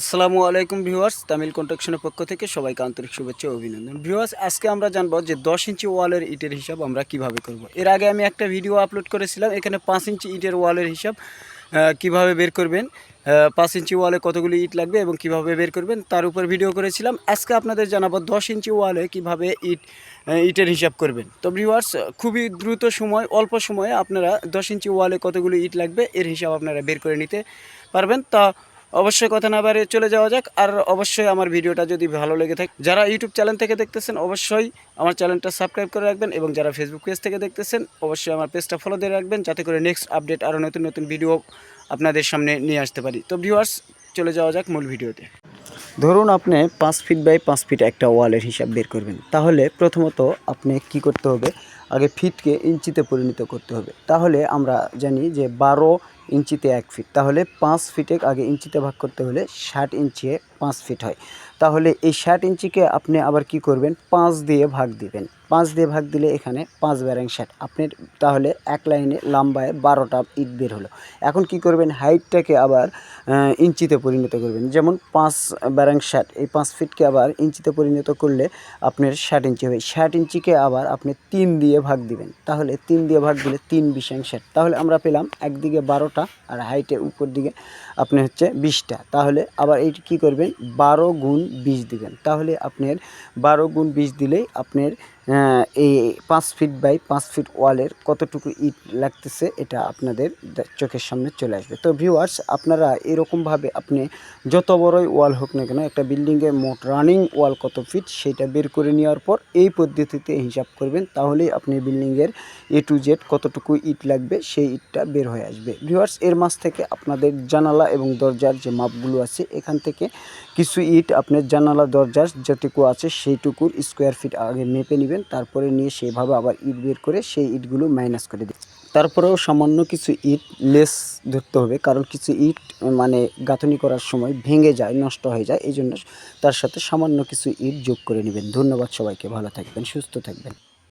আসসালামু আলাইকুম ভিউয়ার্স, তামিল কন্ট্রাকশনের পক্ষ থেকে সবাইকে আন্তরিক শুভেচ্ছা অভিনন্দন। ভিউয়ার্স, আজকে আমরা জানব যে দশ ইঞ্চি ওয়ালের ইটের হিসাব আমরা কীভাবে করব। এর আগে আমি একটা ভিডিও আপলোড করেছিলাম, এখানে পাঁচ ইঞ্চি ইটের ওয়ালের হিসাব কীভাবে বের করবেন পাঁচ ইঞ্চি ওয়ালে কতগুলি ইট লাগবে এবং কীভাবে বের করবেন, তার উপর ভিডিও করেছিলাম। আজকে আপনাদের জানাব দশ ইঞ্চি ওয়ালে কীভাবে ইট ইটের হিসাব করবেন। তো ভিউয়ার্স, খুবই দ্রুত সময়, অল্প সময়ে আপনারা দশ ইঞ্চি ওয়ালে কতগুলি ইট লাগবে, এর হিসাব আপনারা বের করে নিতে পারবেন। তা অবশ্যই কথা না বাড়িয়ে চলে যাওয়া যাক। আর অবশ্যই আমার ভিডিওটা যদি ভালো লেগে থাকে, যারা ইউটিউব চ্যানেল থেকে দেখতেছেন, অবশ্যই আমার চ্যানেলটা সাবস্ক্রাইব করে রাখবেন এবং যারা ফেসবুক পেজ থেকে দেখতেছেন, অবশ্যই আমার পেজটা ফলো দিয়ে রাখবেন যাতে করে নেক্সট আপডেট আরও নতুন নতুন ভিডিও আপনাদের সামনে নিয়ে আসতে পারি। তো ভিউয়ার্স চলে যাওয়া যাক মূল ভিডিওতে। ধরুন আপনি পাঁচ ফিট বাই পাঁচ ফিট একটা ওয়ালের হিসাব বের করবেন। তাহলে প্রথমত আপনি কি করতে হবে? আগে ফিটকে ইঞ্চিতে পরিণত করতে হবে। তাহলে আমরা জানি যে বারো ইঞ্চিতে এক ফিট তাহলে পাঁচ ফিটে আগে ইঞ্চিতে ভাগ করতে হলে ষাট ইঞ্চিয়ে পাঁচ ফিট হয়। তাহলে এই ষাট ইঞ্চিকে আপনি আবার কি করবেন? পাঁচ দিয়ে ভাগ দিবেন। পাঁচ দিয়ে ভাগ দিলে এখানে পাঁচ ব্যারাং ষাট। আপনার তাহলে এক লাইনে লম্বায় বারোটা ইট বের হলো। এখন কি করবেন? হাইটটাকে আবার ইঞ্চিতে পরিণত করবেন। যেমন পাঁচ ব্যারাং ষাট। এই পাঁচ ফিটকে আবার ইঞ্চিতে পরিণত করলে আপনার ষাট ইঞ্চি হবে। ষাট ইঞ্চিকে আবার আপনি তিন দিয়ে ভাগ দিবেন। তাহলে তিন দিয়ে ভাগ দিলে তিন বিশাং ষাট। তাহলে আমরা পেলাম একদিকে বারোটা আর হাইটের উপর দিকে আপনি হচ্ছে বিশটা। তাহলে আবার এইটি কী করবেন? বারো গুণ বীজ দিবেন। তাহলে আপনার বারো গুণ বিষ দিলেই আপনার এই পাঁচ ফিট বাই পাঁচ ফিট ওয়ালের কতটুকু ইট লাগতেছে এটা আপনাদের চোখের সামনে চলে আসবে। তো ভিউয়ার্স আপনারা এরকমভাবে আপনি যত বড়ই ওয়াল হোক না কেন, একটা বিল্ডিংয়ের মোট রানিং ওয়াল কত ফিট সেটা বের করে নেওয়ার পর এই পদ্ধতিতে হিসাব করবেন, তাহলেই আপনি বিল্ডিংয়ের এ টু জেড কতটুকু ইট লাগবে, সেই ইটটা বের হয়ে আসবে। ভিউয়ার্স এর মাঝ থেকে আপনাদের জানালা এবং দরজার যে মাপগুলো আছে, এখান থেকে কিছু ইট আপনার জানালা, দরজার যেটুকু আছে, সেইটুকুর স্কোয়ার ফিট আগে মেপে নেবেন তারপরে নিয়ে সেভাবে আবার ইট বের করে সেই ইটগুলো মাইনাস করে দেবেন। তারপরেও সামান্য কিছু ইট লেস ধরতে হবে, কারণ কিছু ইট মানে গাঁথনি করার সময় ভেঙে যায়, নষ্ট হয়ে যায়, এই জন্য তার সাথে সামান্য কিছু ইট যোগ করে নেবেন। ধন্যবাদ সবাইকে, ভালো থাকবেন, সুস্থ থাকবেন।